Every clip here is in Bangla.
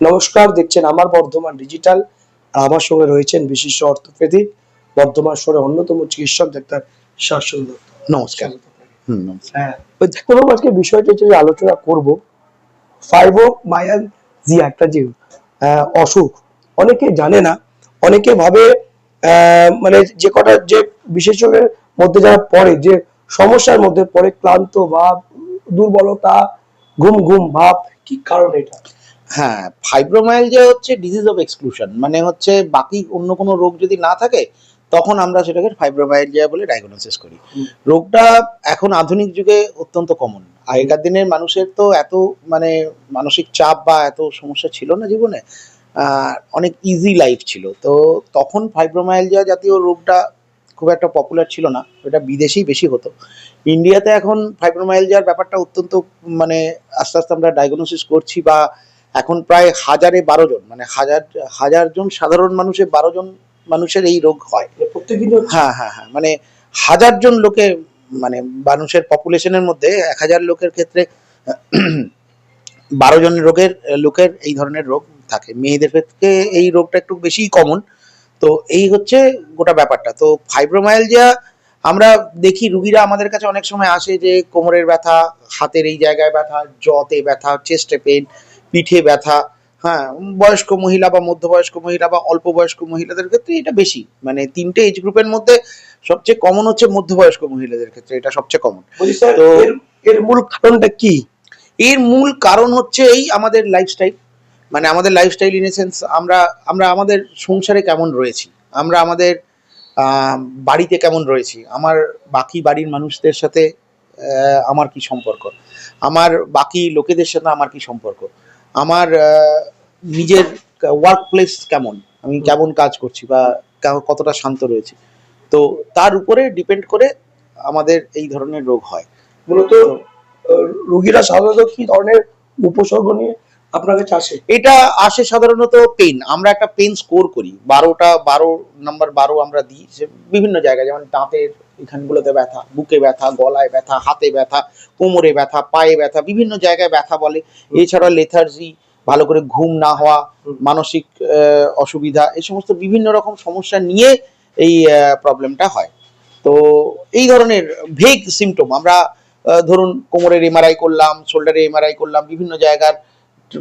নমস্কার দেখছেন আমার বর্ধমান ডিজিটাল আর আমার সঙ্গে রয়েছেন বিশিষ্ট অর্থোপেডিক বর্ধমান শহরের অন্যতম চিকিৎসক ডাক্তার শাসন দত্ত। নমস্কার। হ্যাঁ ডাক্তারবাবু আজকে বিষয়টা যে আলোচনা করব ফাইভো মায়াল জি একটা যে অসুখ অনেকে জানে না অনেকে ভাবে আহ, মানে যে কটা যে বিশেষজ্ঞের মধ্যে যারা পড়ে যে সমস্যার মধ্যে পড়ে ক্লান্ত ভাব দুর্বলতা ঘুম ঘুম ভাব কি কারণ এটা? হ্যাঁ ফাইব্রোমায়ালজিয়া হচ্ছে ডিজিজ অফ এক্সক্লুশন মানে হচ্ছে বাকি অন্য কোনো রোগ যদি না থাকে তখন আমরা সেটাকে ফাইব্রোমায়ালজিয়া বলে ডায়াগনোসিস করি। রোগটা এখন আধুনিক যুগে অত্যন্ত কমন আগেকার দিনের মানুষের তো এত মানে মানসিক চাপ বা এত সমস্যা ছিল না জীবনে অনেক ইজি লাইফ ছিল। তো তখন ফাইব্রোমায়ালজিয়া জাতীয় রোগটা খুব একটা পপুলার ছিল না এটা বিদেশেই বেশি হতো। ইন্ডিয়াতে এখন ফাইব্রোমায়ালজিয়ার ব্যাপারটা অত্যন্ত মানে আস্তে আস্তে আমরা ডায়াগনোসিস করছি বা এখন প্রায় হাজারে বারো জন মানে হাজার হাজার জন সাধারণ মানুষের বারো জন মানুষের এই রোগ হয়। প্রত্যেকদিন হ্যাঁ হ্যাঁ হ্যাঁ মানে হাজার জন লোকে মানে মানুষের পপুলেশনের মধ্যে এক হাজার লোকের ক্ষেত্রে বারো জন রোগের লোকের এই ধরনের রোগ থাকে। মেয়েদের ক্ষেত্রে এই রোগটা একটু বেশি কমন তো এই হচ্ছে গোটা ব্যাপারটা। তো ফাইব্রোমায়ালজিয়া আমরা দেখি রুগীরা আমাদের কাছে অনেক সময় আসে যে কোমরের ব্যথা হাতের এই জায়গায় ব্যথা জতে ব্যথা চেস্টে পেন পিঠে ব্যথা হ্যাঁ বয়স্ক মহিলা বা মধ্যবয়স্ক মহিলা বা অল্প বয়স্ক মহিলাদের ক্ষেত্রে এটা বেশি। মানে তিনটে এজ গ্রুপের মধ্যে সবচেয়ে কমন হচ্ছে মধ্যবয়স্ক মহিলাদের ক্ষেত্রে এটা সবচেয়ে কমন তো- এর মূল কারণটা কি? এর মূল কারণ হচ্ছে এই আমাদের লাইফস্টাইল মানে আমাদের লাইফস্টাইল ইন সেন্স আমরা আমরা আমাদের সংসারে কেমন রয়েছি? আমরা আমাদের আহ, বাড়িতে কেমন রয়েছি? আমার বাকি বাড়ির মানুষদের সাথে আমার কি সম্পর্ক? আমার বাকি লোকেদের সাথে আমার কি সম্পর্ক? আমার নিজের ওয়ার্ক প্লেস কেমন? আমি কেমন কাজ করছি বা কতটা শান্ত রয়েছে? তো তার উপরে ডিপেন্ড করে আমাদের এই ধরনের রোগ হয়। মূলত রোগীরা সাধারণত কি ধরনের উপসর্গ নিয়ে আপনার কাছে আসে এটা আসে সাধারণত পেন আমরা একটা পেন স্কোর করি। বারোটা বারো নাম্বার বারো আমরা দিই। যে বিভিন্ন জায়গায় যেমন দাঁতের এখানগুলোতে ব্যথা বুকে ব্যথা গলায় ব্যথা হাতে ব্যথা কোমরে ব্যথা পায়ে ব্যথা বিভিন্ন জায়গায় ব্যথা বলে। এছাড়া লেথার্জি ভালো করে ঘুম না হওয়া মানসিক অসুবিধা এই সমস্ত বিভিন্ন রকম সমস্যা নিয়ে এই প্রবলেমটা হয়। তো এই ধরনের ভেগ সিমটম আমরা ধরুন কোমরের এমআরআই করলাম শোল্ডারে এমআরআই করলাম বিভিন্ন জায়গার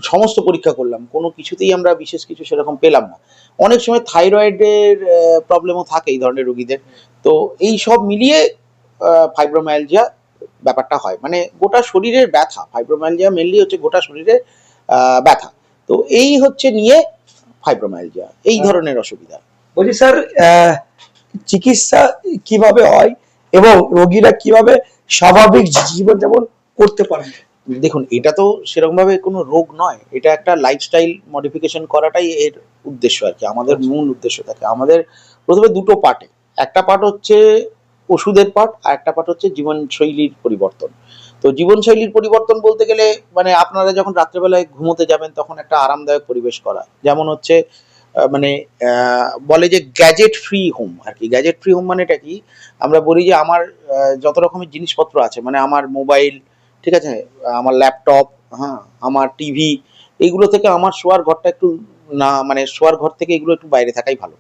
সমস্ত পরীক্ষা করলাম কোনো কিছুতেই আমরা বিশেষ কিছু সেরকম পেলাম না। অনেক সময় থাইরয়েডের প্রবলেমও থাকে এই ধরনের রোগীদের। তো এই সব মিলিয়ে ফাইব্রোমায়ালজিয়া ব্যাপারটা হয়। মানে গোটা শরীরের ব্যথা ফাইব্রোমায়ালজিয়া মেনলি হচ্ছে গোটা শরীরের আহ, ব্যথা। তো এই হচ্ছে নিয়ে ফাইব্রোমায়ালজিয়া এই ধরনের অসুবিধা। বলছি স্যার আহ, চিকিৎসা কীভাবে হয় এবং রোগীরা কীভাবে স্বাভাবিক জীবনযাপন করতে পারে দেখুন এটা তো সেরকমভাবে কোনো রোগ নয়। এটা একটা লাইফস্টাইল মডিফিকেশন করাটাই এর উদ্দেশ্য আর কি। আমাদের মূল উদ্দেশ্য থাকে। আমাদের প্রথমে দুটো পার্টে একটা পার্ট হচ্ছে ওষুধের পার্ট আর একটা পার্ট হচ্ছে জীবনশৈলীর পরিবর্তন। তো জীবনশৈলীর পরিবর্তন বলতে গেলে মানে আপনারা যখন রাত্রেবেলায় ঘুমোতে যাবেন তখন একটা আরামদায়ক পরিবেশ করা। যেমন হচ্ছে মানে বলে যে গ্যাজেট ফ্রি হোম আর কি। গ্যাজেট ফ্রি হোম মানে এটা কি? আমরা বলি যে আমার যত রকমের জিনিসপত্র আছে মানে আমার মোবাইল ঠিক আছে? আমার ল্যাপটপ হ্যাঁ আমার টিভি এইগুলো থেকে আমার শোয়ার ঘরটা একটু না মানে শোয়ার ঘর থেকে এগুলো একটু বাইরে থাকাই ভালো।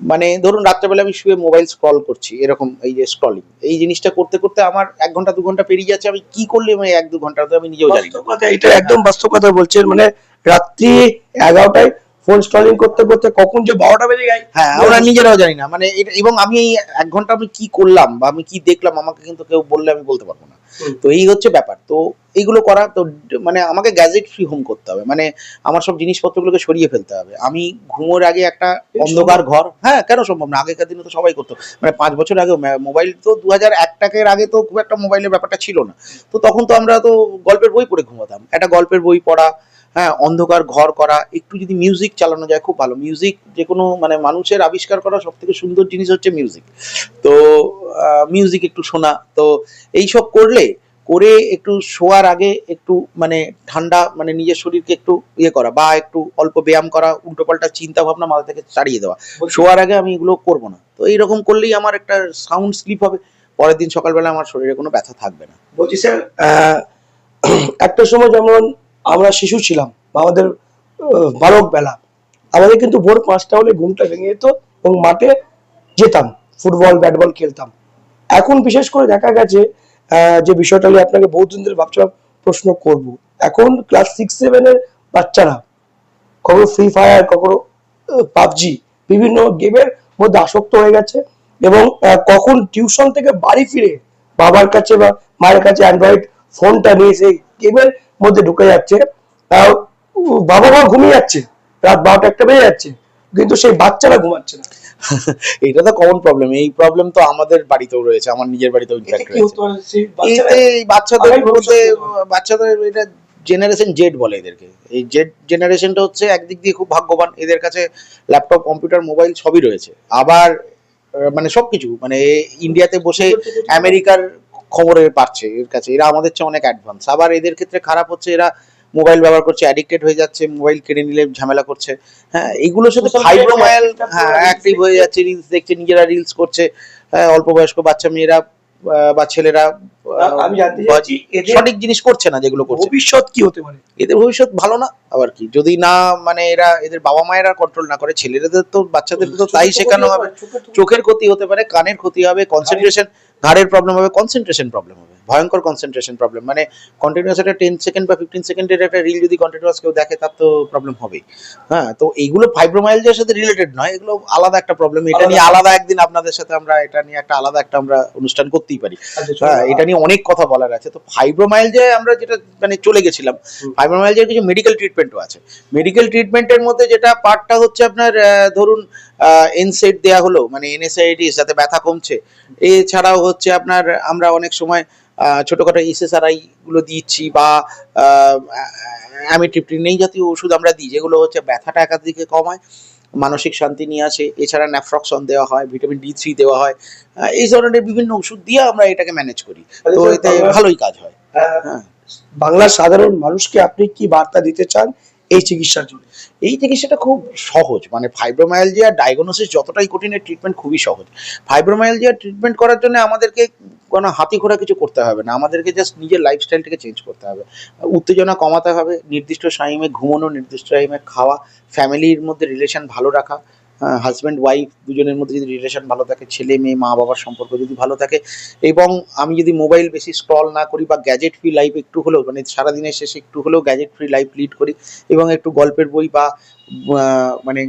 মানে ধরুন রাত্রেবেলা আমি শুয়ে মোবাইল স্ক্রল করছি, এরকম এই যে স্ক্রলিং এই জিনিসটা করতে করতে আমার এক ঘণ্টা, দু ঘণ্টা পেরিয়ে যাচ্ছে, আমি কি করলে আমি এক, দু ঘণ্টা আমি নিজেও জানি এটা একদম বাস্তব কথা বলছেন মানে রাত্রি এগারোটায় ফোন স্টলিং করতে করতে কখন যে বারোটা বেজে যায়। হ্যাঁ আমরা নিজেরাও জানি না। মানে এটা- এবং আমি এই এক ঘণ্টা আমি কি করলাম বা আমি কি দেখলাম আমাকে কিন্তু কেউ বললে আমি বলতে পারব না। তো এই হচ্ছে ব্যাপার। তো এইগুলো করা তো মানে আমাকে গ্যাজেট ফ্রি হোম করতে হবে। মানে আমার সব জিনিসপত্রগুলোকে সরিয়ে ফেলতে হবে। আমি ঘুমোর আগে একটা অন্ধকার ঘর হ্যাঁ কেন সম্ভব না? আগেকার দিনে তো সবাই করতো। মানে পাঁচ বছর আগে মোবাইল তো দু হাজার এক টাকের আগে তো খুব একটা মোবাইলের ব্যাপারটা ছিল না। তো তখন তো আমরা তো গল্পের বই পড়ে ঘুমাতাম। একটা গল্পের বই পড়া হ্যাঁ অন্ধকার ঘর করা একটু যদি মিউজিক চালানো যায় খুব ভালো। মিউজিক যে কোনো মানে মানুষের আবিষ্কার করা সব থেকে সুন্দর জিনিস হচ্ছে মিউজিক তো মিউজিক একটু শোনা। তো এইসব করলে করে একটু শোয়ার আগে একটু মানে ঠান্ডা মানে নিজের শরীরকে একটু ইয়ে করা বা একটু অল্প ব্যায়াম করা উল্টোপাল্টা চিন্তা ভাবনা মাথা থেকে ছাড়িয়ে দেওয়া। শোয়ার আগে আমি এগুলো করব না। তো এইরকম করলেই আমার একটা সাউন্ড স্লিপ হবে। পরের দিন সকালবেলা আমার শরীরে কোনো ব্যথা থাকবে না। বলছি স্যার একটা সময় যেমন আমরা শিশু ছিলাম আমাদের বালক বেলা। আমাদের কিন্তু ভোর পাঁচটা হলে ঘুমটা ভেঙে যেত এবং মাঠে যেতাম, ফুটবল ব্যাট বল খেলতাম। এখন বিশেষ করে দেখা গেছে যে বিষয়টা নিয়ে আপনাকে বহুদিন ধরে ভাবছিলাম প্রশ্ন করব। এখন ক্লাস সিক্স সেভেনের বাচ্চারা, কখনো ফ্রি ফায়ার কখনো পাবজি, বিভিন্ন গেমের মধ্যে আসক্ত হয়ে গেছে এবং কখন টিউশন থেকে বাড়ি ফিরে বাবার কাছে বা মায়ের কাছে অ্যান্ড্রয়েড ফোনটা নিয়ে সেই গেমের মধ্যে ঢুকে যাচ্ছে। উম, বাবা মা ঘুমিয়ে যাচ্ছে। রাত বারোটা একটা বেজে যাচ্ছে। কিন্তু সেই বাচ্চারা ঘুমাচ্ছে না। এটা তো কমন প্রবলেম এই প্রবলেম তো আমাদের বাড়িতেও রয়েছে। আমার নিজের বাড়িতেও ইনফ্যাক্ট রয়েছে। এই বাচ্চাদের মধ্যে বাচ্চাদের এটা জেনারেশন জেড বলে এদেরকে। এই জেড জেনারেশনটা হচ্ছে একদিক দিয়ে খুব ভাগ্যবান। এদের কাছে ল্যাপটপ কম্পিউটার মোবাইল সবই রয়েছে। আবার আহ, মানে সবকিছু। মানে ইন্ডিয়াতে বসে আমেরিকার খবরে পাচ্ছে এর কাছে। এরা আমাদের চেয়ে অনেক অ্যাডভান্স আবার এদের ক্ষেত্রে খারাপ হচ্ছে এরা মোবাইল ব্যবহার করছে অ্যাডিক্টেড হয়ে যাচ্ছে মোবাইল কেড়ে নিলে ঝামেলা করছে। হ্যাঁ এইগুলোর সাথে ফাইব্রোমাইল ফাইব্রোমায়াল হ্যাঁ অ্যাক্টিভ হয়ে যাচ্ছে রিলস দেখছে নিজেরা রিলস করছে। হ্যাঁ অল্প বয়স্ক বাচ্চা মেয়েরা বা ছেলেরা আমি জানতে চাইছি এদের সঠিক জিনিস করছে না যেগুলো করছে। ভবিষ্যৎ কি হতে পারে? এদের ভবিষ্যৎ ভালো না আবার কি? যদি না মানে এরা এদের বাবা মায়েরা কন্ট্রোল না করে ছেলেদের তো বাচ্চাদের তো তাই শেখানো হবে। চোখের ক্ষতি হতে পারে কানের ক্ষতি হবে কনসেন্ট্রেশন ঘাড়ের প্রবলেম হবে কনসেন্ট্রেশন প্রবলেম হবে। ভয়ঙ্কর কনসেন্ট্রেশন প্রবলেম মানে কন্টিনিউয়াস একটা টেন সেকেন্ড বা ফিফটিন সেকেন্ডের একটা রিল যদি কন্টিনিউয়াস কেউ দেখে তার তো প্রবলেম হবেই। হ্যাঁ তো এইগুলো ফাইব্রোমাইলজিয়ার সাথে রিলেটেড নয় এগুলো আলাদা একটা প্রবলেম এটা নিয়ে আলাদা একদিন আপনাদের সাথে আমরা এটা নিয়ে একটা আলাদা একটা আমরা অনুষ্ঠান করতেই পারি। হ্যাঁ এটা নিয়ে অনেক কথা বলার আছে। তো ফাইব্রোমাইলজিয়া আমরা যেটা মানে চলে গেছিলাম হুম। ফাইব্রোমাইলজিয়ার কিছু মেডিকেল ট্রিটমেন্টও আছে। মেডিকেল ট্রিটমেন্টের মধ্যে যেটা পার্টটা হচ্ছে আপনার ধরুন এনসেট দেয়া হলো মানে এনএসআইটিস যাতে ব্যথা কমছে। এছাড়াও হচ্ছে আপনার আমরা অনেক সময় ছোটখাটো এসএসআরআই গুলো দিচ্ছি বা অ্যামিট্রিপ্টিন এই জাতীয় ওষুধ আমরা দিই যেগুলো হচ্ছে ব্যথাটা একার দিকে কমায় মানসিক শান্তি নিয়ে আসে। এছাড়া ন্যাফ্রক্সন দেওয়া হয় ভিটামিন ডি থ্রি দেওয়া হয়। এই ধরনের বিভিন্ন ওষুধ দিয়ে আমরা এটাকে ম্যানেজ করি। তো এতে ভালোই কাজ হয় হ্যাঁ। বাংলার সাধারণ মানুষকে আপনি কি বার্তা দিতে চান? এই চিকিৎসার জন্য। এই চিকিৎসাটা খুব সহজ মানে ফাইব্রোমায়ালজিয়া ডায়াগনোসিস যতটাই কঠিন ট্রিটমেন্ট খুবই সহজ। ফাইব্রোমায়ালজিয়া ট্রিটমেন্ট করার জন্য আমাদেরকে কোনো হাতি ঘোড়া কিছু করতে হবে না, আমাদেরকে জাস্ট নিজের লাইফস্টাইলটাকে চেঞ্জ করতে হবে। উত্তেজনা কমাতে হবে, নির্দিষ্ট টাইমে ঘুমানো, নির্দিষ্ট টাইমে খাওয়া ফ্যামিলির মধ্যে রিলেশন ভালো রাখা হাজব্যান্ড ওয়াইফ দুজনের মধ্যে যদি রিলেশন ভালো থাকে ছেলে মেয়ে মা বাবার সম্পর্ক যদি ভালো থাকে এবং আমি যদি মোবাইল বেশি স্ক্রল না করি বা গ্যাজেট ফ্রি লাইফ একটু হলেও মানে সারাদিনের শেষে একটু হলেও গ্যাজেট ফ্রি লাইফ লিড করি এবং একটু গল্পের বই বা মানে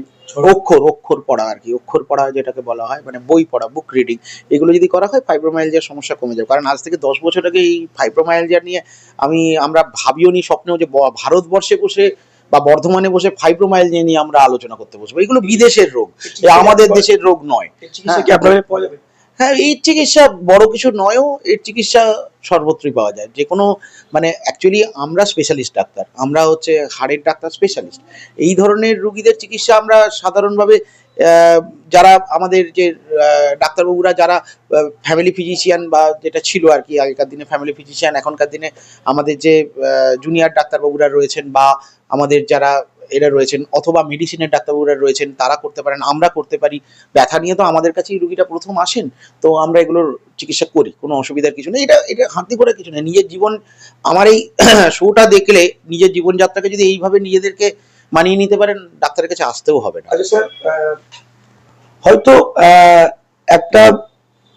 অক্ষর অক্ষর পড়া আর কি অক্ষর পড়া যেটাকে বলা হয় মানে বই পড়া বুক রিডিং এগুলো যদি করা হয় ফাইব্রোমাইলজিয়ার সমস্যা কমে যাবে। কারণ আজ থেকে দশ বছর আগে এই ফাইব্রোমাইলজিয়া নিয়ে আমি আমরা ভাবিও নি স্বপ্নেও যে ভারতবর্ষে বসে বা বর্ধমানে বসে ফাইব্রোমাইল নিয়ে আমরা আলোচনা করতে বসবো। এগুলো বিদেশের রোগ। আমাদের দেশের রোগ নয়। যাবে? হ্যাঁ এই চিকিৎসা বড় কিছু নয়ও এর চিকিৎসা সর্বত্রই পাওয়া যায়। যে কোনো মানে অ্যাকচুয়ালি আমরা স্পেশালিস্ট ডাক্তার। আমরা হচ্ছে হাড়ের ডাক্তার স্পেশালিস্ট এই ধরনের রুগীদের চিকিৎসা আমরা সাধারণভাবে যারা আমাদের যে ডাক্তারবাবুরা যারা ফ্যামিলি ফিজিশিয়ান বা যেটা ছিল আর কি আগেকার দিনে ফ্যামিলি ফিজিশিয়ান এখনকার দিনে আমাদের যে জুনিয়র ডাক্তারবাবুরা রয়েছেন বা আমাদের যারা এরা রয়েছেন অথবা মেডিসিনের ডাক্তারবাবুরা রয়েছেন, তারা করতে পারেন, আমরা করতে পারি। ব্যথা নিয়ে তো আমাদের কাছেই রুগীটা প্রথম আসেন, তো আমরা এগুলোর চিকিৎসা করি, কোনো অসুবিধার কিছু নেই। এটা এটা হাতি করে কিছু নেই। নিজের জীবন, আমার এই শোটা দেখলে, নিজের জীবনযাত্রাকে যদি এইভাবে নিজেদেরকে মানিয়ে নিতে পারেন ডাক্তারের কাছে আসতেও হবে না। আচ্ছা স্যার হয়তো একটা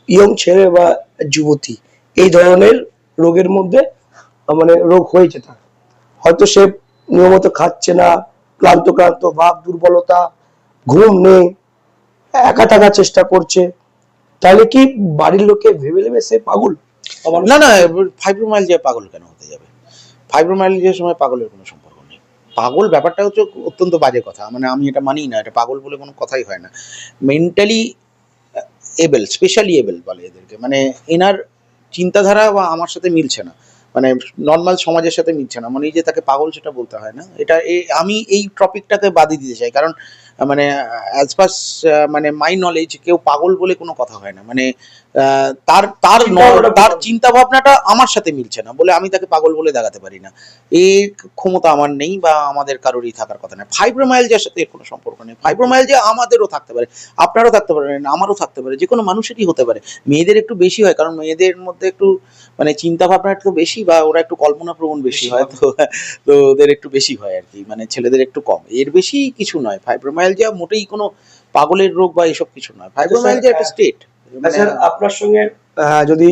ইয়ং ছেলে বা যুবতী এই ধরনের রোগের মধ্যে মানে রোগ হয়েছে তার। হয়তো সে নিয়মিত খাচ্ছে না ক্লান্ত ক্লান্ত ভাব দুর্বলতা ঘুম নেই একা থাকার চেষ্টা করছে। তাহলে কি বাড়ির লোকে ভেবে নেবে সে পাগল? না না যে পাগল কেন হতে যাবে? ফাইব্রোমাইল যে সময় পাগলের কোনো নেই পাগল ব্যাপারটা হচ্ছে অত্যন্ত বাজে কথা। মানে আমি এটা মানি না, এটা পাগল বলে কোনো কথাই হয় না। মেন্টালি এবেল স্পেশালি এবেল বলে এদেরকে। মানে এনার চিন্তাধারা বা আমার সাথে মিলছে না। মানে নর্মাল সমাজের সাথে মিলছে না। মানে এই যে তাকে পাগল সেটা বলতে হয় না, এটা আমি এই টপিকটাকে বাদই দিতে চাই। কারণ মানে অ্যাজ পার মানে মাই নলেজ কেউ পাগল বলে কোনো কথা হয় না। মানে তার তার চিন্তা ভাবনাটা তার। চিন্তা ভাবনাটা আমার সাথে মিলছে না বলে আমি তাকে পাগল বলে দেখাতে পারি না। এই ক্ষমতা আমার নেই বা আমাদের কারোরই থাকার কথা নেই ফাইব্রোমাইলজিয়ার সাথে এর কোনো সম্পর্ক নেই। ফাইব্রোমাইলজিয়া আমাদেরও থাকতে পারে আপনারও থাকতে পারেন আমারও থাকতে পারে যে কোনো মানুষেরই হতে পারে। মেয়েদের একটু বেশি হয় কারণ মেয়েদের মধ্যে একটু মানে চিন্তা ভাবনা একটু বেশি বা ওরা একটু কল্পনা প্রবণ বেশি হয় তো তো ওদের একটু বেশি হয় আর কি। মানে ছেলেদের একটু কম। এর বেশি কিছু নয়। ফাইব্রোমাইলজিয়া মোটেই কোনো পাগলের রোগ বা এসব কিছু নয়। ফাইব্রোমাইলজিয়া একটা স্টেট স্যার আপনার সঙ্গে যদি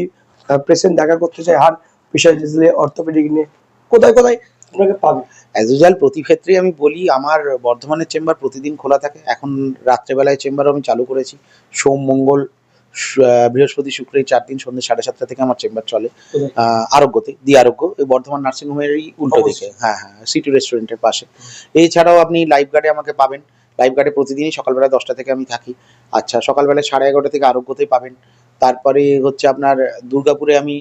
পেশেন্ট দেখা করতে চায় অর্থোপেডিক নিয়ে কোথায় কোথায় আপনাকে পাবে? অ্যাজ ইউজুয়াল প্রতি ক্ষেত্রেই আমি বলি আমার বর্ধমানের চেম্বার প্রতিদিন খোলা থাকে। এখন রাত্রেবেলায় চেম্বার আমি চালু করেছি। সোম মঙ্গল বৃহস্পতি শুক্র এই চার দিন সন্ধ্যে সাড়ে সাতটা থেকে আমার চেম্বার চলে। আহ, আরোগ্যতে দি আরোগ্য এই বর্ধমান নার্সিংহোমেরই উল্টো দিকে। হ্যাঁ হ্যাঁ সিটি রেস্টুরেন্টের পাশে। এছাড়াও আপনি লাইফ গার্ডে আমাকে পাবেন। লাইফ গার্ডে প্রতিদিনই সকালবেলা দশটা থেকে আমি থাকি। আচ্ছা সকালবেলা সাড়ে এগারোটা থেকে আরোগ্যতেই পাবেন। তারপরে হচ্ছে আপনার দুর্গাপুরে আমি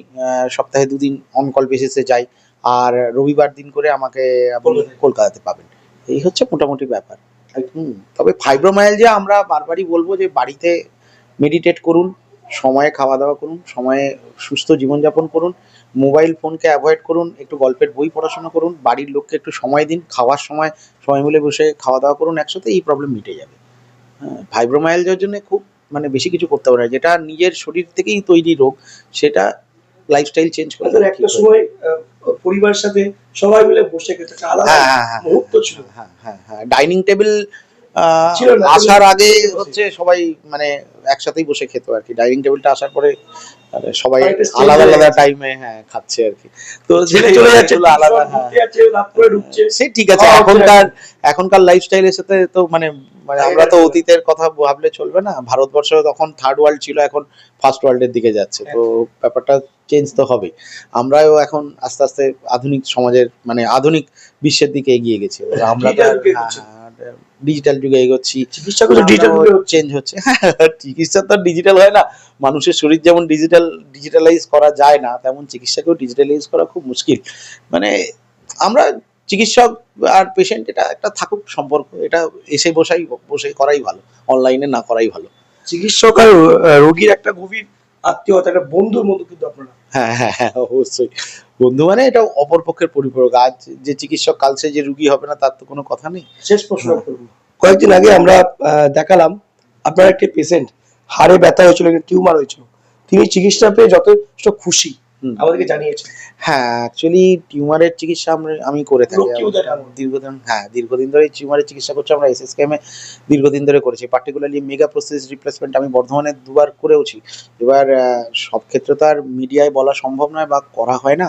সপ্তাহে দুদিন অনকল বেসিসে যাই। আর রবিবার দিন করে আমাকে আপনি কলকাতাতে পাবেন। এই হচ্ছে মোটামুটি ব্যাপার। হুম তবে ফাইব্রোমায়ালজিয়া আমরা বারবারই বলব যে বাড়িতে মেডিটেট করুন। সময়ে খাওয়া দাওয়া করুন সময়ে সুস্থ জীবনযাপন করুন মোবাইল ফোনকে অ্যাভয়েড করুন একটু গল্পের বই পড়াশোনা করুন বাড়ির লোককে একটু সময় দিন খাওয়ার সময় সবাই মিলে বসে খাওয়া দাওয়া করুন একসাথে এই প্রবলেম মিটে যাবে। হ্যাঁ ফাইব্রোমায়ালজিয়ার জন্য খুব মানে বেশি কিছু করতে হবে না যেটা নিজের শরীর থেকেই তৈরি রোগ সেটা লাইফস্টাইল চেঞ্জ করে একটা সময় পরিবারের সাথে সবাই মিলে বসে খেতে আলাদা হ্যাঁ হ্যাঁ হ্যাঁ মুহূর্ত ছিল। হ্যাঁ হ্যাঁ হ্যাঁ ডাইনিং টেবিল ছিল না, আসার আগে হচ্ছে সবাই মানে একসাথেই বসে খেত আর কি। ডাইনিং টেবিলটা আসার পরে সবাই আলাদা আলাদা টাইমে হ্যাঁ খাচ্ছে আর কি। তো ছেলে চলে যাচ্ছে আলাদা হ্যাঁ। সে ঠিক আছে খাওয়া এখনকার এখনকার লাইফস্টাইলের সাথে তো মানে মানে আমরা তো অতীতের কথা ভাবলে চলবে না। ভারতবর্ষ তখন থার্ড ওয়ার্ল্ড ছিল এখন ফার্স্ট ওয়ার্ল্ডের দিকে যাচ্ছে। তো ব্যাপারটা চেঞ্জ তো হবে আমরাও এখন আস্তে আস্তে আধুনিক সমাজের মানে আধুনিক বিশ্বের দিকে এগিয়ে গেছি। আমরা। ডিজিটাল যুগে এগোচ্ছি চিকিৎসা ডিজিটাল চেঞ্জ হচ্ছে। চিকিৎসা তো ডিজিটাল হয় না। মানুষের শরীর যেমন ডিজিটাল ডিজিটালাইজ করা যায় না তেমন চিকিৎসাকেও ডিজিটালাইজ করা খুব মুশকিল। মানে আমরা চিকিৎসক আর পেশেন্ট এটা একটা থাকুক সম্পর্ক। এটা এসে বসাই বসে করাই ভালো। অনলাইনে না করাই ভালো। চিকিৎসক আর রোগীর একটা গভীর আত্মীয়তা একটা বন্ধুর মতো কিন্তু আপনারা। হ্যাঁ হ্যাঁ হ্যাঁ অবশ্যই। বন্ধু মানে এটা অপর পক্ষের পরিপূরক। আজ যে চিকিৎসক কাল সে যে রুগী হবে না তার তো কোনো কথা নেই। শেষ প্রশ্ন করব। কয়েকদিন আগে আমরা দেখালাম আপনার একটি পেশেন্ট হাড়ে ব্যথা হয়েছিল টিউমার হয়েছিল। তিনি চিকিৎসা পেয়ে যথেষ্ট খুশি। আমাদেরকে জানিয়েছে। হ্যাঁ অ্যাকচুয়ালি টিউমারের চিকিৎসা আমরা আমি করে থাকি? দীর্ঘদিন হ্যাঁ দীর্ঘদিন ধরে টিউমারের চিকিৎসা করছি আমরা এস এস কেমে দীর্ঘদিন ধরে করেছি। পার্টিকুলারলি মেগা প্রসেস রিপ্লেসমেন্ট আমি বর্ধমানে দুবার করেওছি। এবার সব ক্ষেত্রে তো আর মিডিয়ায় বলা সম্ভব নয় বা করা হয় না।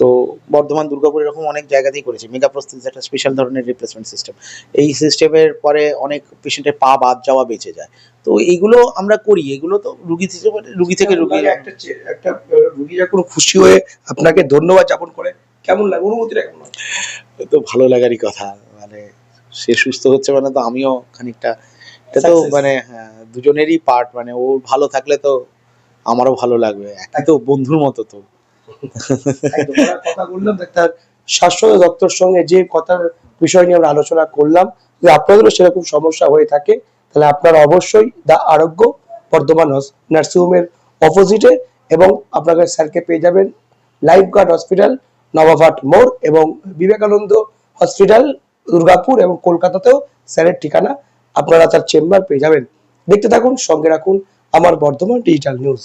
তো বর্ধমান দুর্গাপুর এরকম অনেক জায়গাতেই করেছি। মেগা প্রসেস একটা স্পেশাল ধরনের রিপ্লেসমেন্ট সিস্টেম এই সিস্টেমের পরে অনেক পেশেন্টের পা বাদ যাওয়া বেঁচে যায়। তো এইগুলো আমরা করি। এগুলো তো রুগী থেকে রুগী থেকে রুগী একটা একটা আহ, যখন খুশি হয়ে আপনাকে ধন্যবাদ জ্ঞাপন করে? কেমন লাগে? অনুভূতিটা কেমন তো ভালো লাগারই কথা। মানে সে সুস্থ হচ্ছে মানে তো আমিও খানিকটা এটা তো মানে হ্যাঁ, দুজনেরই পার্ট মানে ও ভালো থাকলে তো আমারও ভালো লাগবে। একই তো বন্ধুর মতো তো। কথা বললাম ডাক্তার শাশ্বত দত্তর সঙ্গে যে কথার বিষয় নিয়ে আমরা আলোচনা করলাম, যে আপনাদেরও সেরকম সমস্যা হয়ে থাকে, তাহলে আপনারা অবশ্যই দা আরোগ্য বর্ধমান নার্সিংহোমের অপোজিটে এবং আপনাকে স্যারকে পেয়ে যাবেন লাইফ গার্ড হসপিটাল, নবাবহাট মোড় এবং বিবেকানন্দ হসপিটাল, দুর্গাপুর এবং কলকাতাতেও স্যারের ঠিকানা আপনারা তার চেম্বার পেয়ে যাবেন। দেখতে থাকুন, সঙ্গে রাখুন আমার বর্ধমান ডিজিটাল নিউজ।